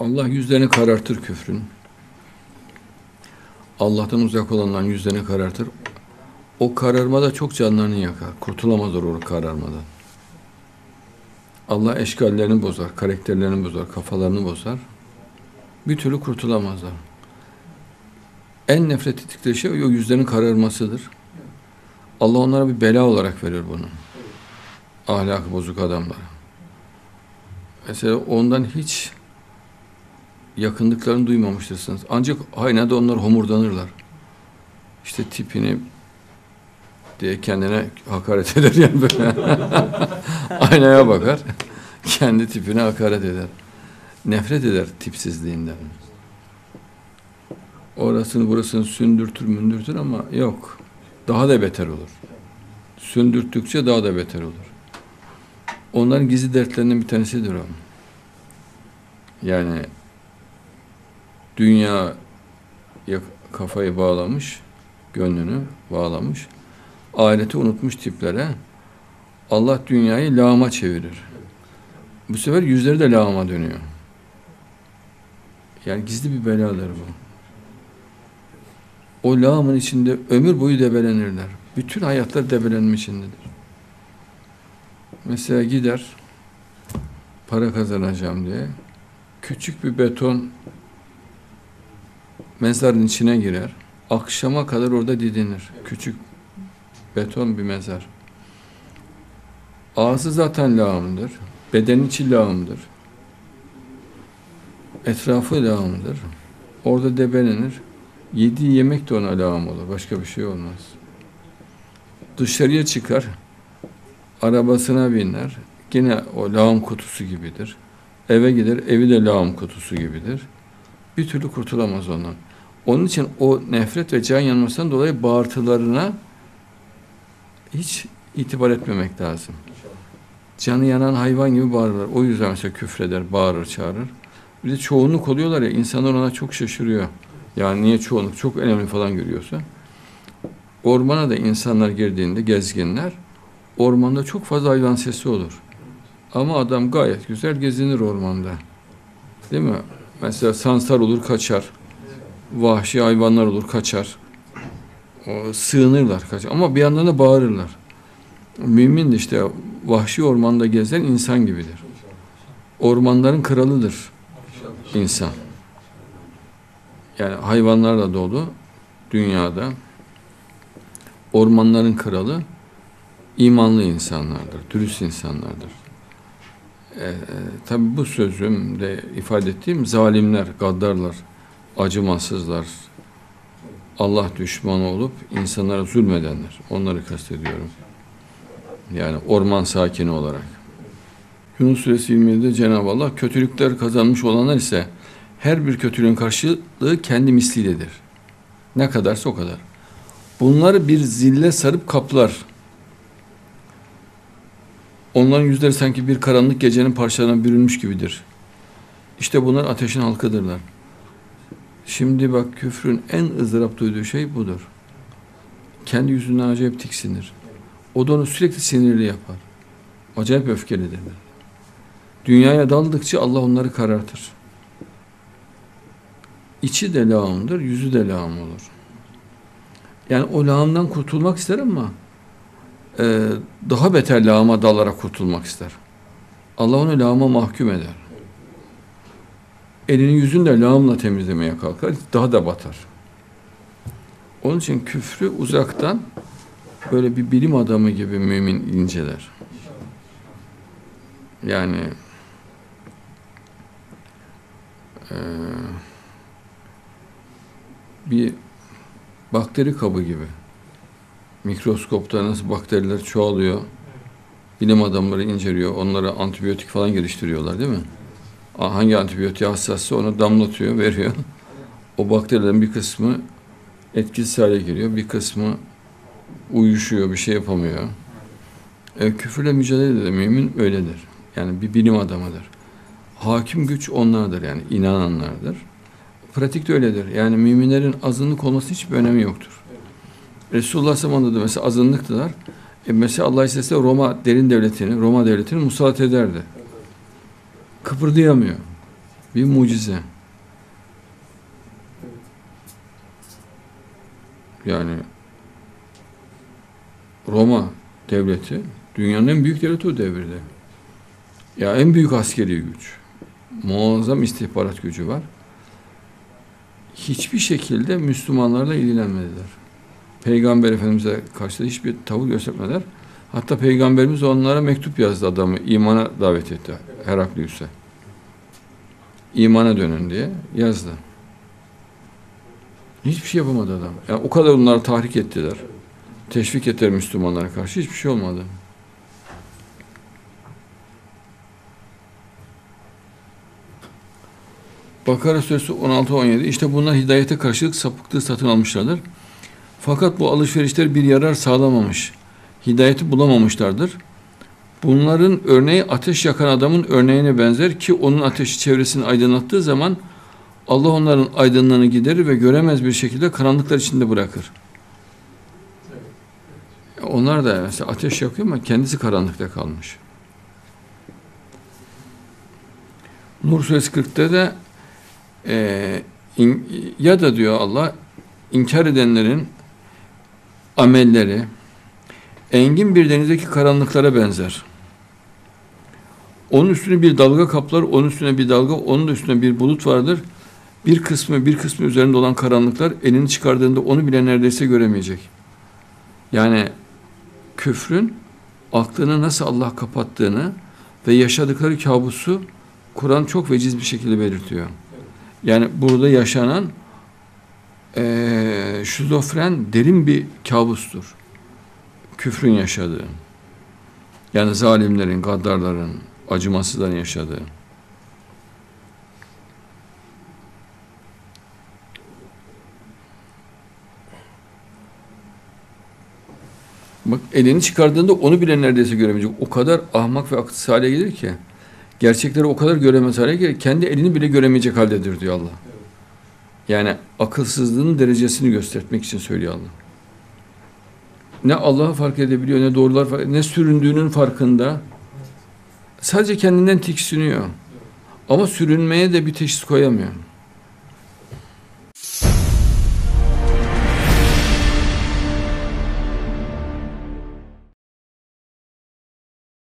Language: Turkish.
Allah yüzlerini karartır küfrün. Allah'tan uzak olanların yüzlerini karartır. O kararmada çok canlarını yakar. Kurtulamazlar o kararmadan. Allah eşkallerini bozar, karakterlerini bozar, kafalarını bozar. Bir türlü kurtulamazlar. En nefret ettikleri şey o yüzlerin kararmasıdır. Allah onlara bir bela olarak verir bunu. Ahlakı bozuk adamlara. Mesela ondan hiç yakınlıklarını duymamıştırsınız. Ancak aynada onlar homurdanırlar. İşte tipini diye kendine hakaret eder yani böyle. Aynaya bakar. Kendi tipine hakaret eder. Nefret eder tipsizliğinden. Orasını burasını sündürtür mündürtür ama yok. Daha da beter olur. Sündürttükçe daha da beter olur. Onların gizli dertlerinden bir tanesidir o. Yani dünya kafayı bağlamış, gönlünü bağlamış, ahireti unutmuş tiplere Allah dünyayı lağma çevirir. Bu sefer yüzleri de lağma dönüyor. Yani gizli bir beladır bu. O lağımın içinde ömür boyu debelenirler. Bütün hayatlar debelenme içindedir. Mesela gider para kazanacağım diye küçük bir beton mezarın içine girer. Akşama kadar orada didinir. Küçük beton bir mezar. Ağzı zaten lağımdır. Beden içi lağımdır. Etrafı lağımdır. Orada debelenir. Yediği yemek de ona lağım olur. Başka bir şey olmaz. Dışarıya çıkar. Arabasına biner. Yine o lağım kutusu gibidir. Eve gider. Evi de lağım kutusu gibidir. Bir türlü kurtulamaz ondan. Onun için o nefret ve can yanmasından dolayı bağırtılarına hiç itibar etmemek lazım. Canı yanan hayvan gibi bağırırlar. O yüzden mesela küfreder, bağırır, çağırır. Bir de çoğunluk oluyorlar ya, insanlar ona çok şaşırıyor. Yani niye çoğunluk çok önemli falan görüyorsa. Ormana da insanlar girdiğinde gezginler, ormanda çok fazla hayvan sesi olur. Ama adam gayet güzel gezinir ormanda. Değil mi? Mesela sansar olur kaçar. Vahşi hayvanlar olur kaçar. Sığınırlar kaçar. Ama bir yandan da bağırırlar. Mümin de işte vahşi ormanda gezen insan gibidir. Ormanların kralıdır insan. Yani hayvanlarla dolu dünyada ormanların kralı imanlı insanlardır, dürüst insanlardır. Ee, tabi bu sözümde ifade ettiğim zalimler, gaddarlar, acımasızlar, Allah düşmanı olup insanlara zulmedenler. Onları kastediyorum. Yani orman sakini olarak. Yunus Suresi 27'de Cenab-ı Allah kötülükler kazanmış olanlar ise her bir kötülüğün karşılığı kendi misliyledir. Ne kadarsa o kadar. Bunları bir zille sarıp kaplar. Onların yüzleri sanki bir karanlık gecenin parçalarına bürünmüş gibidir. İşte bunlar ateşin halkıdırlar. Şimdi bak küfrün en ızdırap duyduğu şey budur. Kendi yüzünden acayip tiksinir. O da onu sürekli sinirli yapar. Acayip öfkelidirler. Dünyaya daldıkça Allah onları karartır. İçi de lağımdır, yüzü de lağım olur. Yani o lağımdan kurtulmak ister ama e, daha beter lağıma dalarak kurtulmak ister. Allah onu lağıma mahkum eder. Elini yüzünü de lağımla temizlemeye kalkar, daha da batar. Onun için küfrü uzaktan böyle bir bilim adamı gibi mümin inceler. Yani e, bir bakteri kabı gibi. Mikroskopta nasıl bakteriler çoğalıyor. Bilim adamları inceliyor. Onlara antibiyotik falan geliştiriyorlar değil mi? Hangi antibiyotiğe hassassa onu damlatıyor, veriyor. O bakterilerin bir kısmı etkisiz hale geliyor. Bir kısmı uyuşuyor, bir şey yapamıyor. E, küfürle mücadele de mümin öyledir. Yani bir bilim adamıdır. Hakim güç onlardır yani inananlardır. Pratikte öyledir. Yani müminlerin azınlık olması hiçbir önemi yoktur. Resulullah zamanında da mesela azınlıktılar. E mesela Allah istese Roma derin devletini, Roma devletini musallat ederdi. Kıpırdayamıyor. Bir mucize. Yani Roma devleti dünyanın en büyük devleti o devirde. Ya en büyük askeri güç. Muazzam istihbarat gücü var. Hiçbir şekilde Müslümanlarla ilgilenmediler. Peygamber Efendimiz'e karşı hiçbir tavır göstermediler. Hatta Peygamberimiz onlara mektup yazdı adamı. imana davet etti. Heraklius'e. İmana dönün diye yazdı. Hiçbir şey yapamadı adam. Yani o kadar onları tahrik ettiler. Teşvik ettiler Müslümanlara karşı. Hiçbir şey olmadı. Bakara Suresi 16-17 işte bunlar hidayete karşılık sapıklığı satın almışlardır. Fakat bu alışverişler bir yarar sağlamamış. Hidayeti bulamamışlardır. Bunların örneği ateş yakan adamın örneğine benzer ki onun ateşi çevresini aydınlattığı zaman Allah onların aydınlığını giderir ve göremez bir şekilde karanlıklar içinde bırakır. Onlar da mesela ateş yakıyor ama kendisi karanlıkta kalmış. Nur suresi 40'ta da e, in, ya da diyor Allah inkar edenlerin amelleri engin bir denizdeki karanlıklara benzer. Onun üstüne bir dalga kaplar, onun üstüne bir dalga, onun üstüne bir bulut vardır. Bir kısmı bir kısmı üzerinde olan karanlıklar elini çıkardığında onu bile neredeyse göremeyecek. Yani küfrün aklını nasıl Allah kapattığını ve yaşadıkları kabusu Kur'an çok veciz bir şekilde belirtiyor. Yani burada yaşanan e, şizofren derin bir kabustur. Küfrün yaşadığı. Yani zalimlerin, gaddarların, acımasızların yaşadığı. Bak elini çıkardığında onu bile neredeyse göremeyecek. O kadar ahmak ve akılsız hale gelir ki. Gerçekleri o kadar göremez hale gelir. Kendi elini bile göremeyecek haldedir diyor Allah. Yani akılsızlığın derecesini göstermek için söylüyor Allah. Ne Allah'ı fark edebiliyor, ne doğrular fark ne süründüğünün farkında. Sadece kendinden tiksiniyor. Ama sürünmeye de bir teşhis koyamıyor.